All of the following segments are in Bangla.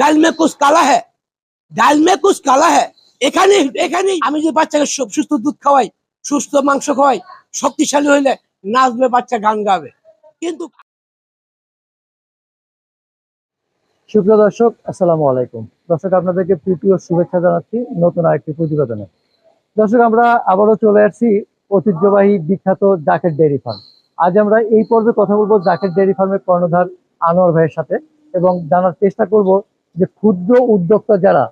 ডাল মে কালা হ্যাঁ ডাল মে কালা হ্যাঁ এখানে এখানে আমি যে বাচ্চাকে সুস্থ দুধ খাওয়াই, সুস্থ মাংস খাওয়াই, শক্তিশালী হইলে নাচবে বাচ্চা গান গাবে। কিন্তু সুপ্রিয় দর্শক, আসসালামু আলাইকুম। দর্শক, আপনাদেরকে প্রীতি ও শুভেচ্ছা জানাচ্ছি নতুন আরেকটি প্রতিবেদনে। দর্শক, আমরা আবারও চলে আসছি ঐতিহ্যবাহী বিখ্যাত জাকের ডেয়ারি ফার্ম। আজ আমরা এই পর্বে কথা বলব জাকের ডেয়ারি ফার্মের কর্ণধার আনোয়ার ভাইয়ের সাথে এবং জানার চেষ্টা করব যে ক্ষুদ্র উদ্যোক্তা যারা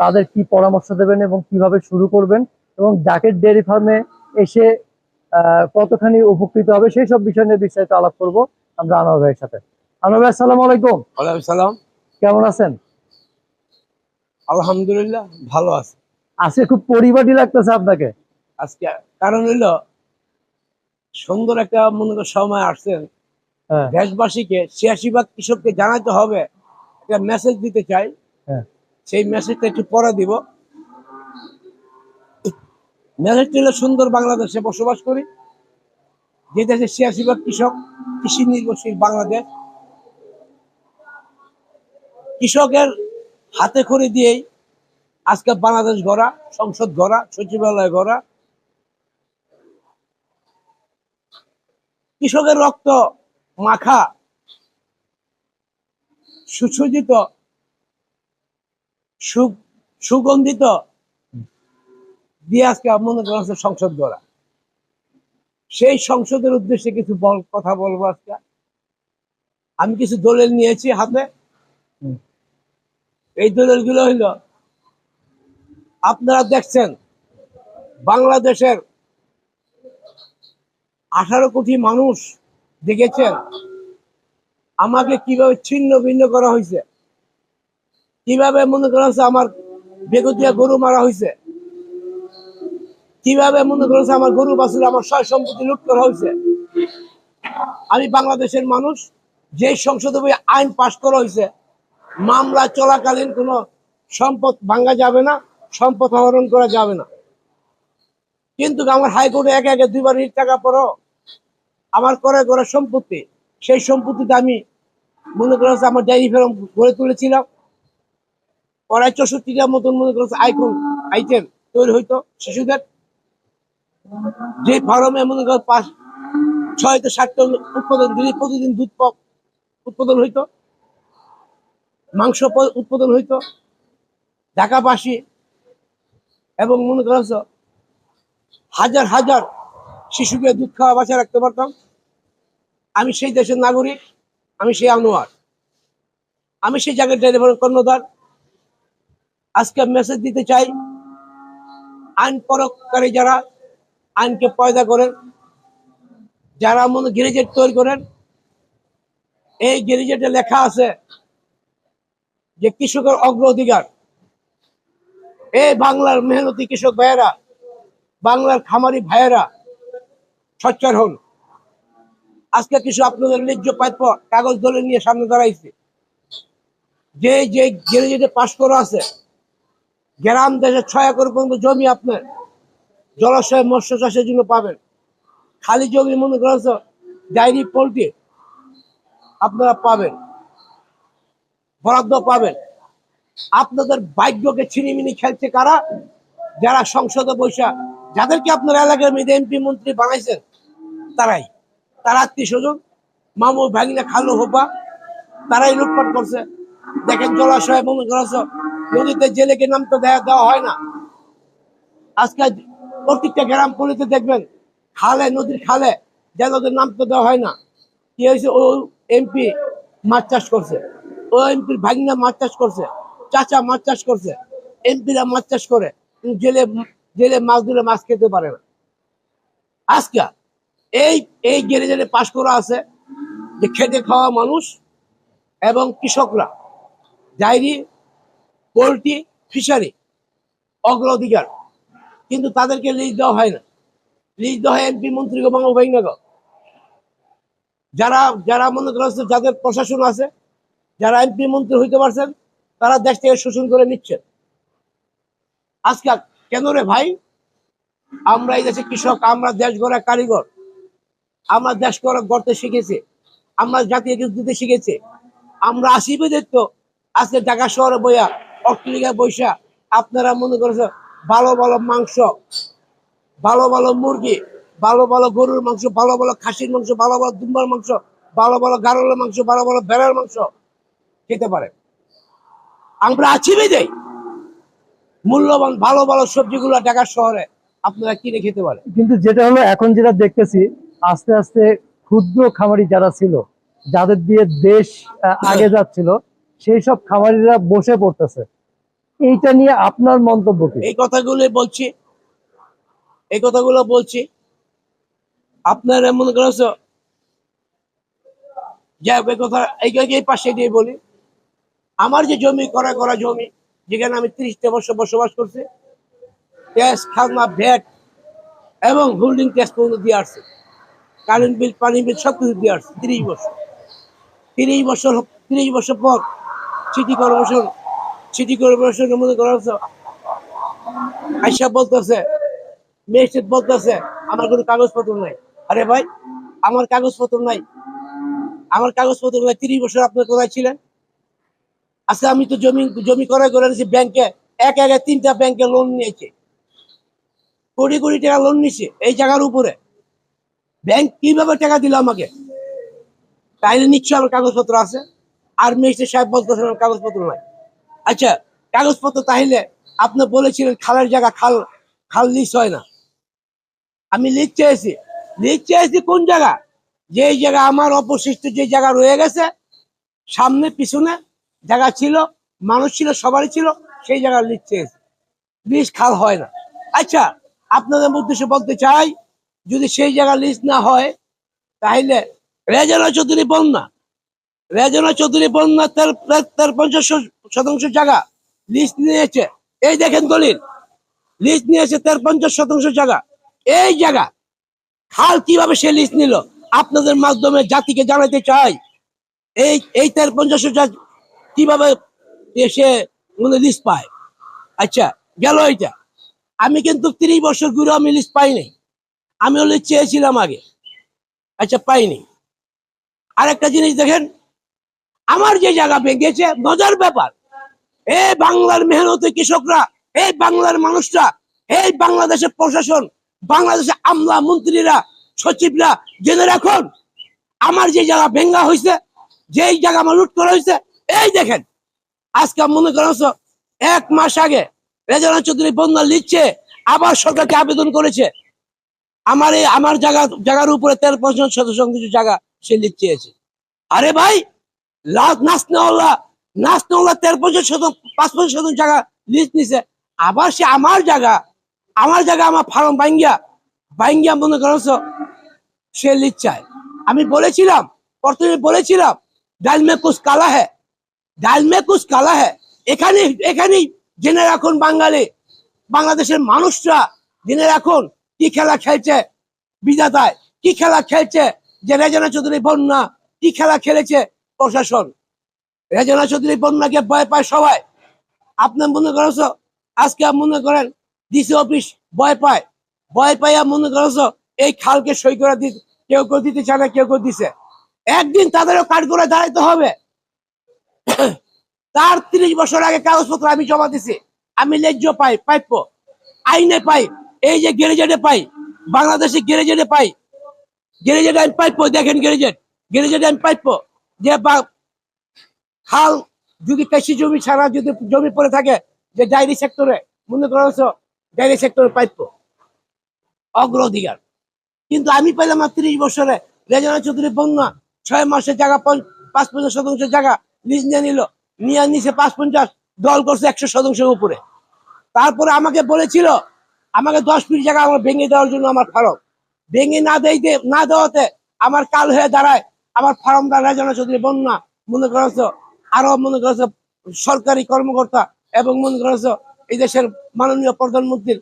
তাদের কি পরামর্শ দেবেন এবং কীভাবে শুরু করবেন? এবং জাকের ডেয়ারি ফার্মে এসে কতখানি উপকৃত হবে সেই সব বিষয় নিয়ে বিস্তারিত আলাপ করব আমরা আনোয়ার ভাইয়ের সাথে। আনোয়ার ভাই আসসালামু আলাইকুম। ওয়ালাইকুম সালাম। কেমন আছেন? আলহামদুলিল্লাহ ভালো আছে। আজকে খুব পরিবারই লাগতেছে আপনাকে। আজকে কারণ হইল সুন্দর একটা মনে সময় আসছেন হ্যাঁ। দেশবাসীকে ছিয়াশি ভাগ কৃষককে জানাতে হবে। একটা মেসেজ দিতে চাই। হ্যাঁ। সেই মেসেজটা একটু পরে দিব। মেসেজটা হলো সুন্দর বাংলাদেশে বসবাস করি। যে দেশে ছিয়াশি ভাগ কৃষক কৃষি নির্ভরশীল বাংলাদেশ। কৃষকের হাতে করে দিয়েই আজকে বাংলাদেশ গড়া সংসদ গড়া সচিবালয় গড়া। কৃষকের রক্ত মাখা সুসজ্জিত সু- সুগন্ধিত দিয়ে আজকে মনে করা হচ্ছে সংসদ গড়া। সেই সংসদের উদ্দেশ্যে কিছু বল কথা বলব আজকে। আমি কিছু দলিল নিয়েছি হাতে। এই দলিলগুলো হইল আপনারা দেখছেন বাংলাদেশের আঠারো কোটি মানুষ দেখেছেন আমাকে কীভাবে ছিন্ন ভিন্ন করা হয়েছে কীভাবে মনে করা হচ্ছে আমার বেগতিয়া গরু মারা হয়েছে কীভাবে মনে করা করেছে আমার গরু বাছুর, আমার সয় সম্পত্তি লুট করা হয়েছে আমি বাংলাদেশের মানুষ যে সংসদে আইন পাশ করা হয়েছে মামলা চলাকালীন কোনো সম্পদ ভাঙ্গা যাবে না, সম্পদ হরণ করা যাবে না। কিন্তু আমার হাইকোর্টে একে একে দুইবার টাকা পরও আমার করে করে সম্পত্তি। সেই সম্পত্তিতে আমি মনে করেছে আমার ডায়েরি ফার্ম গড়ে তুলেছিলাম। প্রায় চৌষট্টিটা মতন মনে করেছে আইকন, আইটেম তৈরি হইতো শিশুদের। যে ফার্মে মনে করো পাঁচ, ছয় ষাট টন উৎপাদন দিলে প্রতিদিন দুধ উৎপাদন হইতো। মাংস উৎপাদন হইতো। ঢাকাবাসী এবং মনে করছ হাজার হাজার শিশুকে দুধ খাওয়া বাঁচা রাখতে পারতাম। আমি সেই দেশের নাগরিক, আমি সেই আনোয়ার। আমি সেই জায়গায় ডেলিভারি কর্ণধার। আজকে মেসেজ দিতে চাই, আইন প্রয়োগকারী যারা আইনকে পয়দা করেন, যারা মনে গ্যারেজেট তৈরি করেন, এই গ্যারেজেটে লেখা আছে যে কৃষকের অগ্রাধিকার। এই বাংলার মেহনতি কৃষক ভাইয়েরা, বাংলার খামারি ভাইয়েরা সচ্চার হন। আজকে কিছু আপনাদের ন্যায্য প্রাপ্য কাগজ দলে নিয়ে সামনে দাঁড়াইছে। যে যে গ্যারেজেটে পাশ করা আছে, গ্রাম দেশে ছয় একর পর্যন্ত জমি আপনার জলাশয় মৎস্য চাষের জন্য পাবেন। খালি জমি মনে করেছ ডায়েরি, পোল্ট্রি আপনারা পাবেন, বরাদ্দ পাবেন। আপনাদের ভাগ্যকে ছিনিমিনি খেলছে কারা? যারা সংসদে বৈশা যাদেরকে আপনার এলাকার মধ্যে এমপি, মন্ত্রী বানাইছেন, তারাই। তারা আত্মীয় স্বজন মামু ভাগিনা খালু হোপা তারাই লুটপাট করছে। দেখেন জলাশয় মনে করেছ, নদীতে জেলেকে নামতে দেয়া দেওয়া হয় না? আজকে প্রত্যেকটা গ্রাম পল্লীতে দেখবেন, খালে, নদীর খালে যেন ওদের নামতে দেওয়া হয় না। কি হয়েছে? ও এমপি মাছ চাষ করছে। ও এমপির ভাগিনা মাছ চাষ করছে, চাচা মাছ চাষ করছে। এমপিরা মাছ চাষ করে জেলে জেলে মাছ ধরে মাছ খেতে পারে না। আজকে এই এই গ্যারেজে পাশ করা আছে যে খেটে খাওয়া মানুষ এবং কৃষকরা, ডায়েরি, পোলট্রি, ফিশারি, অগ্রাধিকার। কিন্তু তাদেরকে লিজ দেওয়া হয় না। লিজ দেওয়া হয় এমপি মন্ত্রী বাংলা ভাইনাগ যারা যারা মনে করছে যাদের প্রশাসন আছে, যারা এমপি মন্ত্রী হইতে পারছেন, তারা দেশ থেকে শোষণ করে নিচ্ছেন। আজকাল কেন রে ভাই? আমরা এই দেশে কৃষক, আমরা দেশ গড়া কারিগর। আমরা দেশ গড়া গড়তে শিখেছি, আমরা জাতীয় দিতে শিখেছি। আমরা আসিবে দেখতো আজকে ঢাকা শহরে বইয়া অট্টালিকা বৈশা আপনারা মনে করেছে ভালো ভালো মাংস, ভালো ভালো মুরগি, ভালো ভালো গরুর মাংস, ভালো ভালো খাসির মাংস, ভালো ভালো দুম্বার মাংস, ভালো ভালো গারলের মাংস, ভালো ভালো ভেড়ার মাংস খেতে পারে। আমরা আছি দেই মূল্যবান ভালো ভালো সবজিগুলো ঢাকা শহরে আপনারা কিনে খেতে পারেন কিন্তু যেটা হলো এখন যেটা দেখতেছি আস্তে আস্তে ক্ষুদ্র খামারি যারা ছিল, যাদের দিয়ে দেশ আগে যাচ্ছিল, সেই সব খামারিরা বসে পড়তেছে। এইটা নিয়ে আপনার মন্তব্য কি? এই কথাগুলো বলছি। এই কথাগুলো বলছি। আপনার মনে করেছ? কথা পাশে দিয়ে বলি। আমার যে জমি, করা করা জমি, যেখানে আমি ত্রিশটা বছর বসবাস করছি খাজনা ভ্যাট এবং হোল্ডিং ট্যাক্স পর্যন্ত দিয়ে আসছে। কারেন্ট বিল, পানি বিল সব কিছু দিয়ে আসছে, তিরিশ বছর। তিরিশ বছর তিরিশ বছর পর সিটি কর্পোরেশন, সিটি কর্পোরেশনের করা হচ্ছে আইসা বলতেছে, ম্যাজিস্ট্রেট বলতেছে, আমার কোনো কাগজপত্র নাই। আরে ভাই, আমার কাগজপত্র নাই। আমার কাগজপত্র নাই, তিরিশ বছর আপনার কোথায় ছিলেন? আজকে আমি তো জমি জমি করে করে নিয়েছি ব্যাংকে, এক একে তিনটা ব্যাংকে লোন নিয়েছে। কোটি কোটি টাকা লোন নিছে এই জায়গার উপরে। ব্যাংক কীভাবে টাকা দিল আমাকে? তাইলে নিশ্চয় আমার কাগজপত্র আছে। আর ম্যাজিস্ট্রেট সাহেব বলতেছে আমার কাগজপত্র নাই। আচ্ছা কাগজপত্র তাহলে আপনি বলেছিলেন খালের জায়গা খাল খাল লিস্ট হয় না। আমি লিস্ট চেয়েছি। লিস্ট চেয়েছি কোন জায়গা? যে জায়গা আমার অবশিষ্ট যে জায়গা রয়ে গেছে, সামনে, পিছনে জায়গা ছিল, মানুষ ছিল, সবারই ছিল, সেই জায়গা লিস্ট চেয়েছি। লিস্ট খাল হয় না। আচ্ছা আপনাদের উদ্দেশ্যে বলতে চাই যদি সেই জায়গা লিস্ট না হয়, তাহলে রেজানা চৌধুরী বন্যা রেজনা চৌধুরী বন্যা তার পঞ্চাশ শতাংশ জায়গা লিস্ট নিয়েছে। এই দেখেন দলিল। লিস্ট নিয়েছে তার পঞ্চাশ শতাংশ জায়গা। এই জায়গা খাল কীভাবে সে লিস্ট নিল? আপনাদের মাধ্যমে জাতিকে জানাতে চাই। এই এই তার পঞ্চাশ কীভাবে সে মানে লিস্ট পায়? আচ্ছা গেল এইটা। আমি কিন্তু তিরিশ বছর ঘুরে আমি লিস্ট পাইনি। আমি লিস্ট চেয়েছিলাম আগে। আচ্ছা পাইনি। আরেকটা জিনিস দেখেন, আমার যে জায়গা ভেঙেছে, মজার ব্যাপার। এই বাংলার মেহনতি কৃষকরা এই বাংলার মানুষরা এই বাংলাদেশের প্রশাসন, বাংলাদেশের আমলা মন্ত্রীরা, সচিবরা, জেনে রাখুন, আমার যে জায়গা ভেঙ্গা হয়েছে, যেই জায়গা আমার লুট করা হয়েছে, এই দেখেন। আজকে মনে করেন, এক মাস আগে রেজানা চৌধুরী বন্যা লিখছে, আবার সরকারকে আবেদন করেছে আমার এই, আমার জায়গা, জায়গার উপরে তেরো পার্সেন্ট শতাংশ কিছু জায়গা সে লিখছে আরে ভাই লাভ নাচ নেওয়াল্লা নাচ নেওয়াল্লা তেরো পঞ্চাশ শতক পাঁচ পঞ্চাশ শতক জায়গা লিস্ট নিছে। আবার সে আমার জায়গা আমার জায়গা আমার ফার্ম বাইঙ্গিয়া বাইঙ্গিয়া মনে করছ সে লিস্ট চায়। আমি বলেছিলাম, প্রথমে বলেছিলাম, ডাল মে কুছ কালা হ্যাঁ ডাল মে কুছ কালা হ্যাঁ এখানে এখানেই জেনে রাখুন বাঙালি, বাংলাদেশের মানুষরা জেনে রাখুন কি খেলা খেলছে? বিধাতায়, কি খেলা খেলছে? যে রেজানা চৌধুরী বন্যা, কি খেলা খেলেছে প্রশাসন? রেজানা চৌধুরী বন্যাকে ভয় পায় সবাই। আপনি মনে করেছ? আজকে মনে করেন, ডিসি অফিস ভয় পায়। ভয় পাইয়া মনে করেছ, এই খালকে সই করে দিতে কেউ কেউ দিতে চায় না, কেউ কেউ দিছে। একদিন তাদেরও কাঠ করে দাঁড়াইতে হবে। তার তিরিশ বছর আগে কাগজপত্র আমি জমা দিছি। আমি ন্যায্য পাই প্রাপ্য আইনে পাই। এই যে গেরেজেটে পাই, বাংলাদেশে গেরেজেটে পাই। গ্যারেজেট আমি পাইপো, দেখেন গ্যারেজেট। গ্যারেজেট আমি পাইপো। যে খাল যদি কৃষি জমি ছাড়া যদি জমি পড়ে থাকে, যে ডায়েরি সেক্টরে, মনে করছ, ডায়েরি সেক্টরে পাইপো। অগ্রাধিকার। কিন্তু আমি পাইলাম আর তিরিশ বছরে। রেজানা চৌধুরী বন্যা, ছয় মাসের জায়গা পাঁচ পঞ্চাশ শতাংশ জায়গা লিজ নিয়ে নিল। নিয়ে নিচে পাঁচ পঞ্চাশ, দল করছে একশো শতাংশের উপরে। তারপরে আমাকে বলেছিল আমাকে দশ ফিট জায়গা আমার ভেঙে দেওয়ার জন্য আমার ফার্ম। ভেঙে না দেইতে না দেওয়াতে আমার কাল হয়ে দাঁড়ায়। আমার ফার্মটা রেজানা চৌধুরী বন্যা মনে করছ? আরও মনে করছ সরকারি কর্মকর্তা এবং মনে করছ এই দেশের মাননীয় প্রধানমন্ত্রীর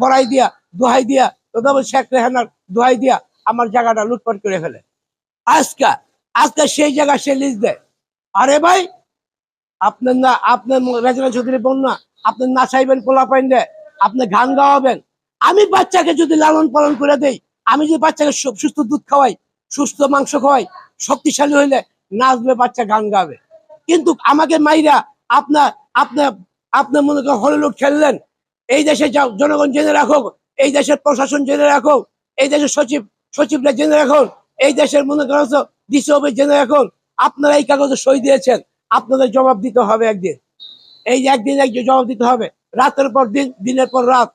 বড়াই দিয়া, দোহাই দিয়া তথাপি শেখ রেহানার দোহাই দিয়া আমার জায়গাটা লুটপাট করে ফেলে। আজকা, আজকে সেই জায়গা সে লিজ দেয়। আরে ভাই, আপনার না আপনার রেজনা চৌধুরী বন্যা আপনি না চাইবেন পোলা পাইন দে আপনি গান গাওয়াবেন। আমি বাচ্চাকে যদি লালন পালন করে দেই, আমি যদি বাচ্চাকে সুস্থ দুধ খাওয়াই, সুস্থ মাংস খাওয়াই, শক্তিশালী হইলে নাচবে বাচ্চা গান গাবে। কিন্তু আমাকে মাইরা আপনার আপনার আপনার মনে করেন হলিউড খেললেন। এই দেশে জনগণ জেনে রাখো এই দেশের প্রশাসন জেনে রাখো এই দেশের সচিব, সচিবরা জেনে রাখুন এই দেশের মনে করেন ডিসি অফিস জেনে রাখুন আপনারা এই কাগজে সই দিয়েছেন, আপনাদের জবাব দিতে হবে একদিন। এই একদিন একদিন জবাব দিতে হবে। রাতের পর দিন, দিনের পর রাত।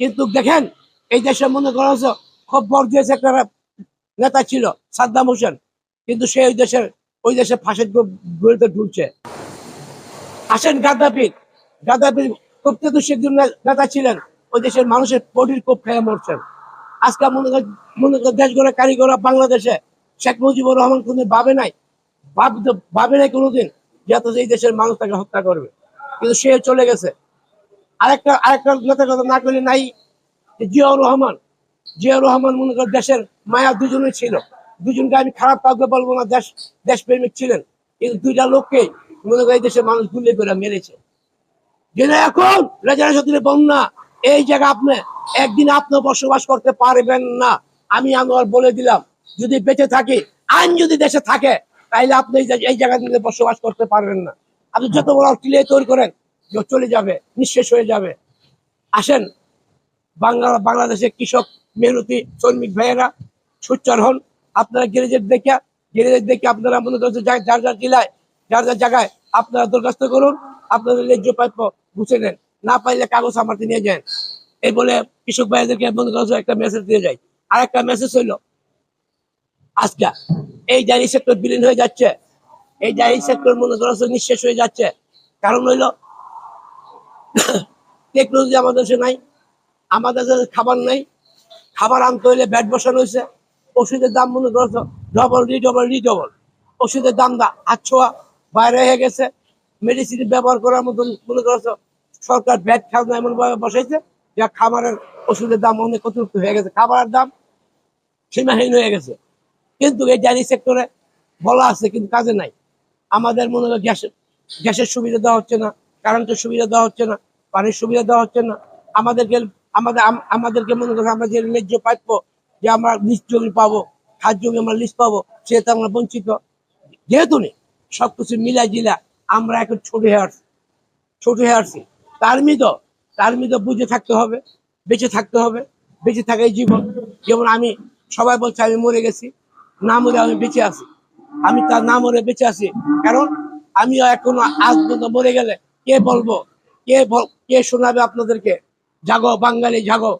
কিন্তু দেখেন, এই দেশে মনে করা হচ্ছে খুব বর্জিয়াস একটা নেতা ছিল, সাদ্দাম হোসেন। কিন্তু সে ওই দেশের, ওই দেশে ফাঁসের গুলিতে ঢুকছে আসেন গাদ্দাফি গাদ্দাফির প্রত্যেক নেতা ছিলেন। ওই দেশের মানুষের বডির কোপ খেয়ে মরছেন। আজকে মনে কর মনে কর দেশ গড়ে কারিগররা বাংলাদেশে শেখ মুজিবুর রহমান কোনদিন ভাবে নাই। ভাবে নাই কোনোদিন যাতে এই দেশের মানুষ তাকে হত্যা করবে। কিন্তু সে চলে গেছে। আরেকটা আরেকটা নেতার কথা না করলে নাই জিয়াউর রহমান। জিয়াউর রহমান মনে কর দেশের মায়া দুজনেই ছিল। দুজনকে আমি খারাপ কাউকে বলব না, দেশ, দেশপ্রেমিক ছিলেন। কিন্তু দুইটা লোককে মনে কর দেশের মানুষ গুলি করে মেরেছে। যেটা এখন রেজারা সত্যি বন্যা, এই জায়গা আপনি একদিন আপনি বসবাস করতে পারবেন না। আমি আনোয়ার বলে দিলাম, যদি বেঁচে থাকি, আইন যদি দেশে থাকে, তাইলে আপনি এই জায়গা- জায়গাতে বসবাস করতে পারবেন না। আপনি যত বড় টিলে তৈরি করেন চলে যাবে নিঃশেষ হয়ে যাবে। আসেন, বাংলা, বাংলাদেশের কৃষক মেহনতি, শ্রমিক ভাইয়েরা সুচ্চার হন। আপনারা গ্যারেজের দেখে গ্যারেজের দেখে আপনারা মনে করছেন যার যার জেলায়, যার যার জায়গায় আপনারা দরখাস্ত করুন, আপনাদের ন্যায্য প্রাপ্য বুঝে নেন। না পাইলে কাগজ আমাকে নিয়ে যান। এই বলে কৃষক ভাইদেরকে মনে করছে একটা মেসেজ দিয়ে যায়। আর একটা মেসেজ হইল, আজকে এই ডায়েরি সেক্টর বিলীন হয়ে যাচ্ছে। এই ডায়েরি সেক্টর মনে করছে নিঃশেষ হয়ে যাচ্ছে। কারণ হইল টেকনোলজি আমাদের দেশে নাই, আমাদের দেশে খাবার নাই। খাবার আনতে হইলে ব্যাট বসানো হয়েছে ওষুধের দাম মনে করছ ডবল রিডবল রিডবল ওষুধের দাম দা আচ্ছোয়া বাইরে হয়ে গেছে। মেডিসিন ব্যবহার করার মতন মনে করছ সরকার ব্যাট খাওয়া এমন ভাবে বসাইছে, যা খাবারের ওষুধের দাম অনেক অতিরিক্ত হয়ে গেছে। খাবারের দাম সীমাহীন হয়ে গেছে। কিন্তু এই ডায়ারি সেক্টরে বলা আছে, কিন্তু কাজে নাই। আমাদের মনে হয় গ্যাসের গ্যাসের সুবিধা দেওয়া হচ্ছে না। কারেন্টের সুবিধা দেওয়া হচ্ছে না, পানির সুবিধা দেওয়া হচ্ছে না। আমাদেরকে, আমাদের আমাদেরকে মনে করি আমরা যে ন্যায্য প্রাপ্য যে আমরা লিস্ট জমি পাবো খাদ্য জমি আমরা লিস্ট পাবো সেটা আমরা বঞ্চিত। যেহেতু নেই, সবকিছু মিলা জিলা আমরা এখন ছোট হয়ে আসছি ছোট হয়ে আসছি তার মৃত তার মৃত বুঝে থাকতে হবে, বেঁচে থাকতে হবে, বেঁচে থাকাই জীবন। যেমন আমি, সবাই বলছে আমি মরে গেছি, না মরে আমি বেঁচে আছি। আমি তার না মরে বেঁচে আছি। কারণ আমিও এখনও আজ পর্যন্ত মরে গেলে কে বলব? কে কে শোনাবে আপনাদেরকে? জাগো, বাঙালি, জাগো।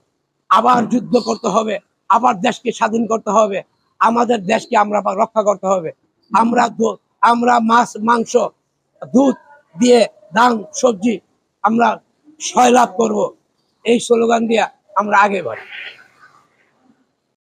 আবার যুদ্ধ করতে হবে, আবার দেশকে স্বাধীন করতে হবে। আমাদের দেশকে আমরা রক্ষা করতে হবে। আমরা আমরা মাছ, মাংস, দুধ দিয়ে দাম সবজি আমরা সয়লাভ করব। এই স্লোগান দিয়ে আমরা আগে বাড়ি।